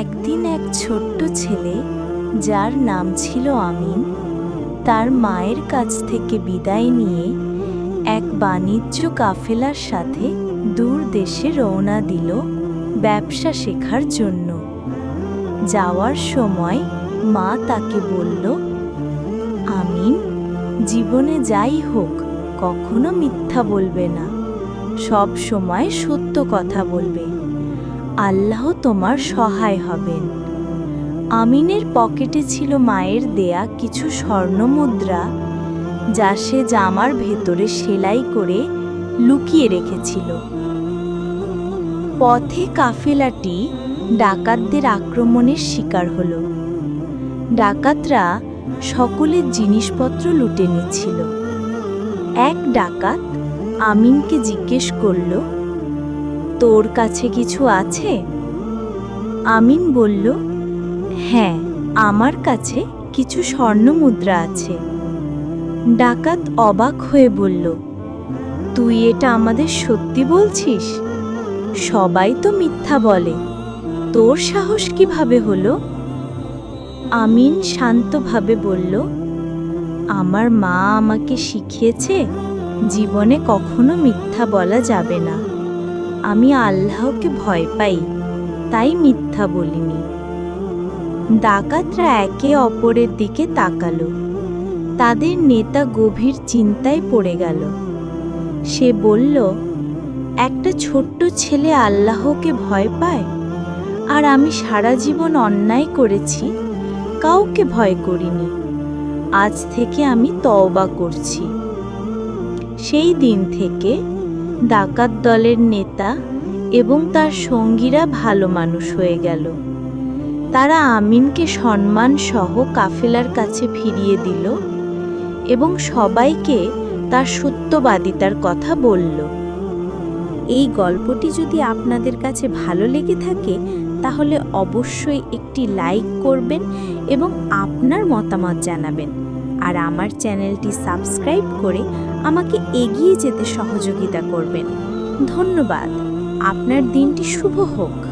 একদিন এক ছোট্ট ছেলে, যার নাম ছিল আমিন, তার মায়ের কাছ থেকে বিদায় নিয়ে এক বাণিজ্য কাফেলার সাথে দূর দেশে রওনা দিল ব্যবসা শেখার জন্য। যাওয়ার সময় মা তাকে বলল, আমিন, জীবনে যাই হোক, কখনো মিথ্যা বলবে না। সব সময় সত্য কথা বলবে। আল্লাহ তোমার সহায় হবেন। আমিনের পকেটে ছিল মায়ের দেয়া কিছু স্বর্ণ মুদ্রা, যা সে জামার ভেতরে সেলাই করে লুকিয়ে রেখেছিল। পথে কাফেলাটি ডাকাতদের আক্রমণের শিকার হল। ডাকাতরা সকলের জিনিসপত্র লুটে নিচ্ছিল। এক ডাকাত আমিনকে জিজ্ঞেস করল তোর কাছে কিছু আছে? আমিন বলল হ্যাঁ আমার কাছে কিছু স্বর্ণ মুদ্রা আছে। ডাকাত অবাক হয়ে বলল, তুই এটা আমাদের সত্যি বলছিস? সবাই তো মিথ্যা বলে। তোর সাহস কীভাবে হলো? আমিন শান্তভাবে বলল, আমার মা আমাকে শিখিয়েছে, জীবনে কখনো মিথ্যা বলা যাবে না। আমি আল্লাহকে ভয় পাই, তাই মিথ্যা বলিনি। ডাকাতরা একে অপরের দিকে তাকালো। তাদের নেতা গভীর চিন্তায় পড়ে গেল। সে বলল, একটা ছোট্ট ছেলে আল্লাহকে ভয় পায়? আর আমি সারা জীবন অন্যায় করেছি? কাউকে ভয় করিনি। আজ থেকে আমি তওবা করছি। সেই দিন থেকে ডাকাত দলের নেতা এবং তার সঙ্গীরা ভালো মানুষ হয়ে গেল। তারা আমিনকে সম্মান সহ কাফেলার কাছে ফিরিয়ে দিল এবং সবাইকে তার সত্যবাদিতার কথা বলল। এই গল্পটি যদি আপনাদের কাছে ভালো লেগে থাকে, তাহলে অবশ্যই একটি লাইক করবেন এবং আপনার মতামত জানাবেন। আর আমার চ্যানেলটি সাবস্ক্রাইব করে আমাকে এগিয়ে যেতে সহযোগিতা করবেন। ধন্যবাদ। আপনার দিনটি শুভ হোক।